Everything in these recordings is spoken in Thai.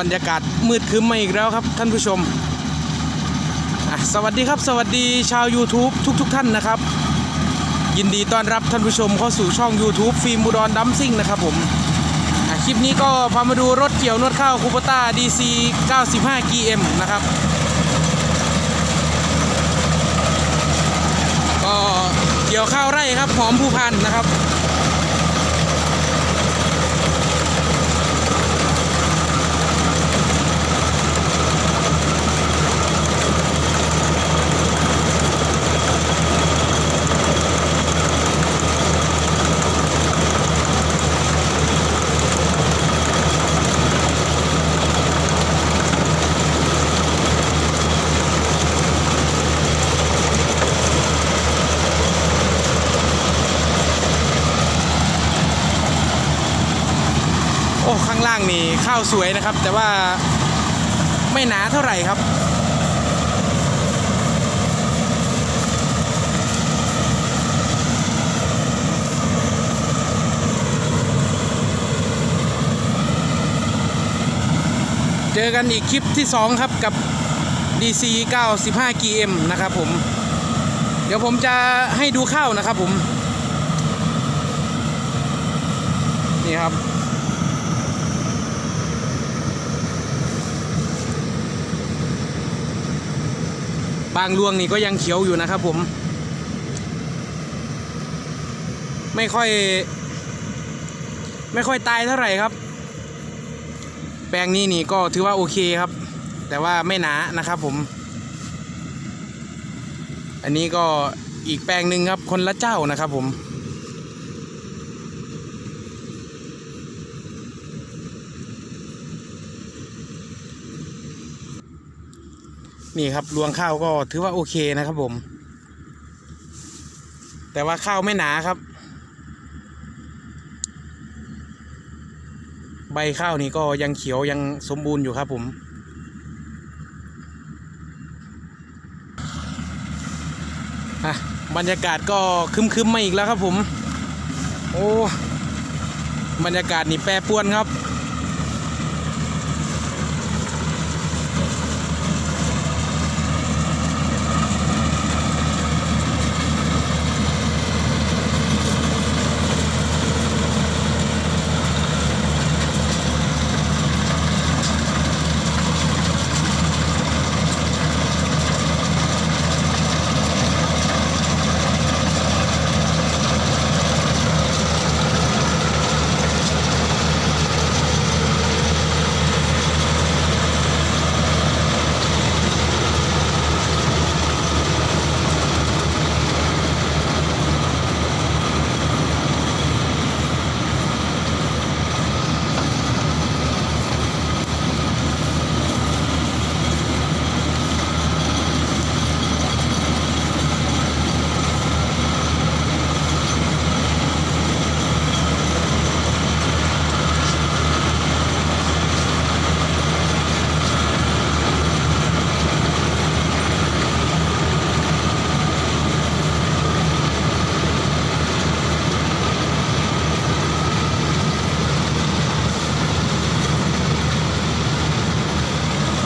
บรรยากาศมืดครึ้มมาอีกแล้วครับท่านผู้ชม สวัสดีครับ สวัสดีชาว YouTube ทุกๆทท่านนะครับ ยินดีต้อนรับท่านผู้ชมเข้าสู่ช่อง YouTube ฟิล์มบุดรดัมซิ่งนะครับผมคลิปนี้ก็พามาดูรถเกี่ยวนวดข้าวคูปต้า DC 95 GM นะครับก็เกี่ยวข้าวไร่ครับหอมภูพันนะครับ ข้าวสวยนะครับ แต่ว่าไม่หนาเท่าไหร่ครับ เจอกันอีกคลิปที่ 2 ครับกับ DC 95 GM นะครับผม เดี๋ยวผมจะให้ดูข้าวนะครับผม นี่ครับางรวงนี่ก็ยังเขียวอยู่นะครับผม ไม่ค่อย ไม่ค่อยตายเท่าไหร่ครับ แปลงนี้นี่ก็ถือว่าโอเคครับ แต่ว่าไม่หนานะครับผม อันนี้ก็อีกแปลงหนึ่งครับคนละเจ้านะครับผม นี่ครับรวงข้าวก็ถือว่าโอเคนะครับผม แต่ว่าข้าวไม่หนาครับ ใบข้าวนี่ก็ยังเขียวยังสมบูรณ์อยู่ครับผมบรรยากาศก็คึมๆมาอีกแล้วครับผม โอ้ บรรยากาศนี่แปรปวนครับ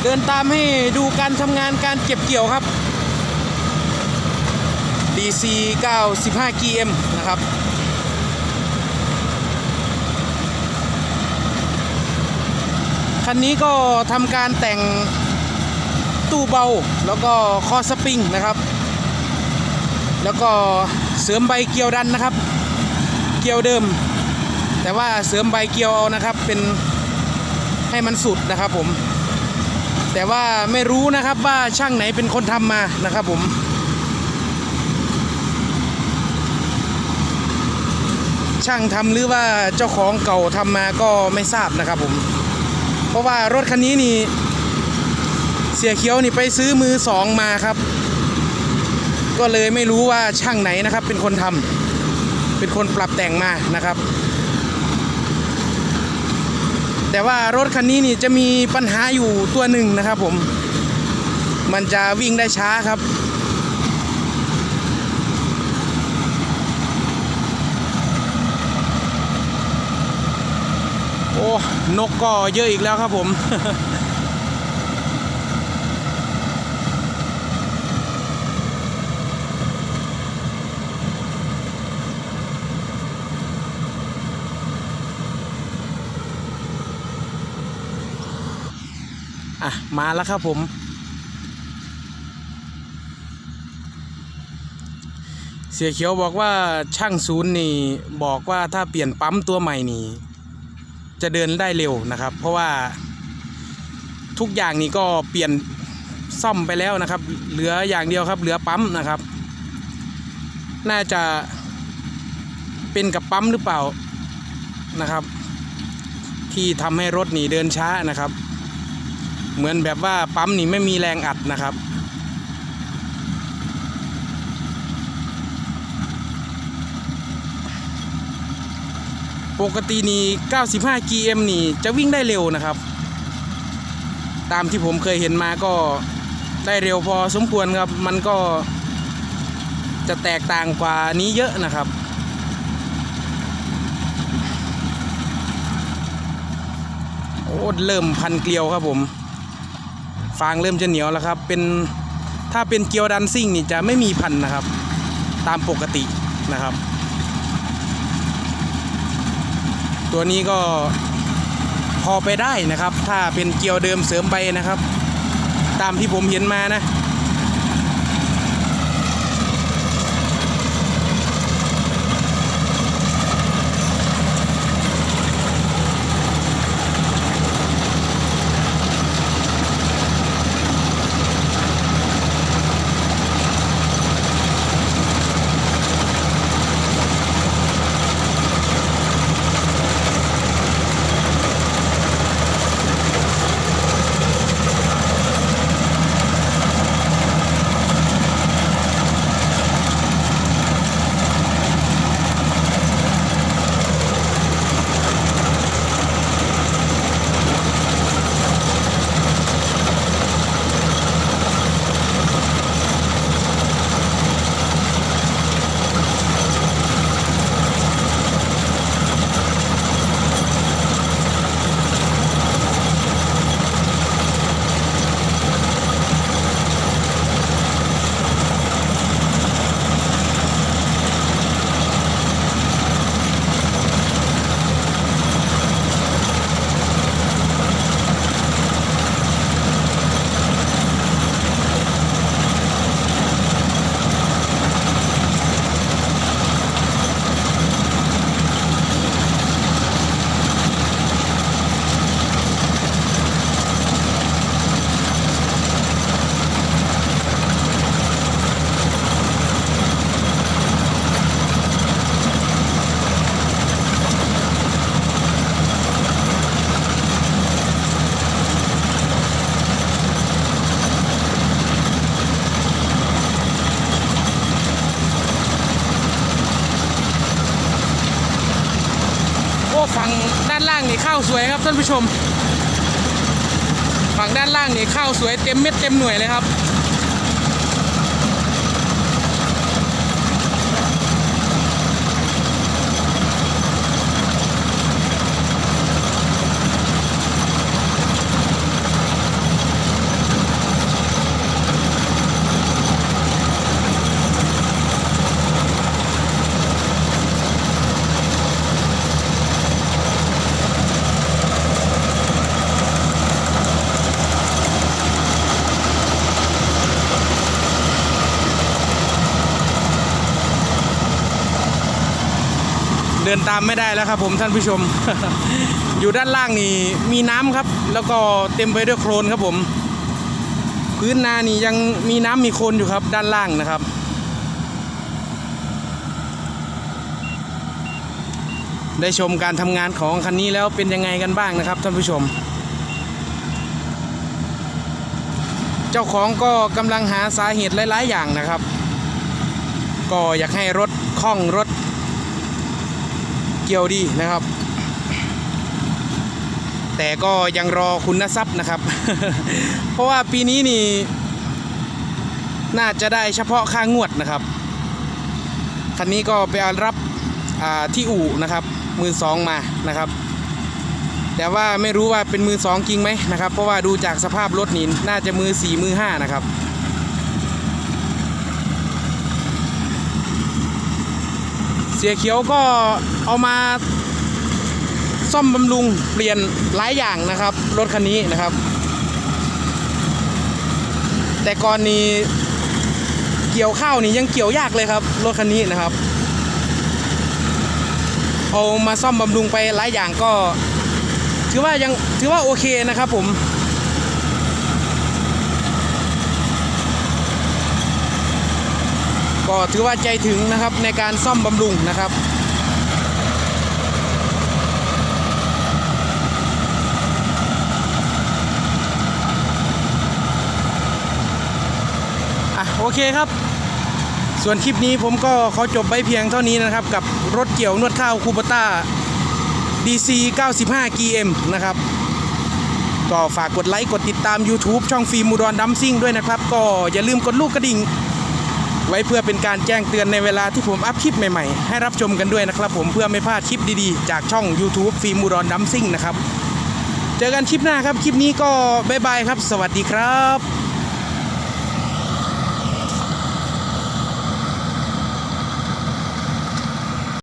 เดินตามให้ดูการทำงานการเก็บเกี่ยวครับ DC 95 GM นะครับคันนี้ก็ทำการแต่งตู้เบาแล้วก็คอสปริงนะครับ แล้วก็เสริมใบเกียวดันนะครับ เกียวเดิม แต่ว่าเสริมใบเกียวเอานะครับเป็นให้มันสุดนะครับผม แต่ว่าไม่รู้นะครับว่าช่างไหนเป็นคนทำมานะครับผมช่างทำหรือว่าเจ้าของเก่าทำมาก็ไม่ทราบนะครับผม เพราะว่ารถคันนี้นี่ เสียเขียวนี่ไปซื้อมือสองมาครับ ก็เลยไม่รู้ว่าช่างไหนนะครับ เป็นคนทำเป็นคนปรับแต่งมานะครับ แต่ว่ารถคันนี้นี่จะมีปัญหาอยู่ตัวหนึ่งนะครับผม มันจะวิ่งได้ช้าครับ โอ้ นกก็เยอะอีกแล้วครับผม อะ มาแล้วครับผม เสียเขียวบอกว่าช่างศูนย์นี่บอกว่าถ้าเปลี่ยนปั๊มตัวใหม่นี่ จะเดินได้เร็วนะครับ เพราะว่าทุกอย่างนี่ก็เปลี่ยนซ่อมไปแล้วนะครับ เหลืออย่างเดียวครับ เหลือปั๊มนะครับ น่าจะเป็นกับปั๊มหรือเปล่านะครับ ที่ทำให้รถหนีเดินช้านะครับ เหมือนแบบว่าปั๊มนี่ไม่มีแรงอัดนะครับปกตินี่95 km นี่จะวิ่งได้เร็วนะครับ ตามที่ผมเคยเห็นมาก็ได้เร็วพอสมควรครับ มันก็จะแตกต่างกว่านี้เยอะนะครับ โอ้เริ่มพันเกลียวครับผม ฟางเริ่มจะเหนียวแล้วครับ เป็นถ้าเป็นเกียวดันซิ่งนี่จะไม่มีพันนะครับ ตามปกตินะครับ ตัวนี้ก็พอไปได้นะครับ ถ้าเป็นเกียวเดิมเสริมไปนะครับ ตามที่ผมเห็นมานะ ฝั่งด้านล่างนี่ข้าวสวยครับท่านผู้ชม ฝั่งด้านล่างนี่ข้าวสวยเต็มเม็ดเต็มหน่วยเลยครับ เดินตามไม่ได้แล้วครับผมท่านผู้ชม อยู่ด้านล่างนี่มีน้ำครับ แล้วก็เต็มไปด้วยโคลนครับผม พื้นนานี่ยังมีน้ำมีโคลนอยู่ครับ ด้านล่างนะครับ ได้ชมการทำงานของคันนี้แล้วเป็นยังไงกันบ้างนะครับท่านผู้ชม เจ้าของก็กำลังหาสาเหตุหลาย ๆ อย่างนะครับ ก็อยากให้รถคล่องรถ เกี่ยวดีนะครับ แต่ก็ยังรอคุณทรัพย์นะครับ เพราะว่าปีนี้นี่ น่าจะได้เฉพาะค่างวดนะครับ คันนี้ก็ไปอรับที่อู่นะครับมือสองมานะครับ แต่ว่าไม่รู้ว่าเป็นมือสองจริงไหมนะครับ เพราะว่าดูจากสภาพรถนี่น่าจะมือสี่มือห้านะครับ เสียเขียวก็เอามาซ่อมบำรุงเปลี่ยนหลายอย่างนะครับ รถคันนี้นะครับ แต่ก่อนนี้เกี่ยวข้าวนี่ยังเกี่ยวยากเลยครับ รถคันนี้นะครับ เอามาซ่อมบำรุงไปหลายอย่างก็ ถือว่ายังถือว่าโอเคนะครับผม ก็ถือว่าใจถึงนะครับในการซ่อมบำรุงนะครับอะโอเคครับ ส่วนคลิปนี้ผมก็ขอจบไว้เพียงเท่านี้นะครับ กับรถเกี่ยวนวดข้าวคูปต้า DC 95 GM นะครับ ก็ฝากกดไลค์ กดติดตาม YouTube ช่องฟิล์มมูดอนดัมซิ่งด้วยนะครับ ก็อย่าลืมกดลูกกระดิ่ง ไว้เพื่อเป็นการแจ้งเตือนในเวลาที่ผมอัพคลิปใหม่ๆ ให้รับชมกันด้วยนะครับผมเพื่อไม่พลาดคลิปดีๆ จากช่อง YouTube ฟิล์มมูรอนดัมซิ่งนะครับ เจอกันคลิปหน้าครับ คลิปนี้ก็บ๊ายบายครับ สวัสดีครับ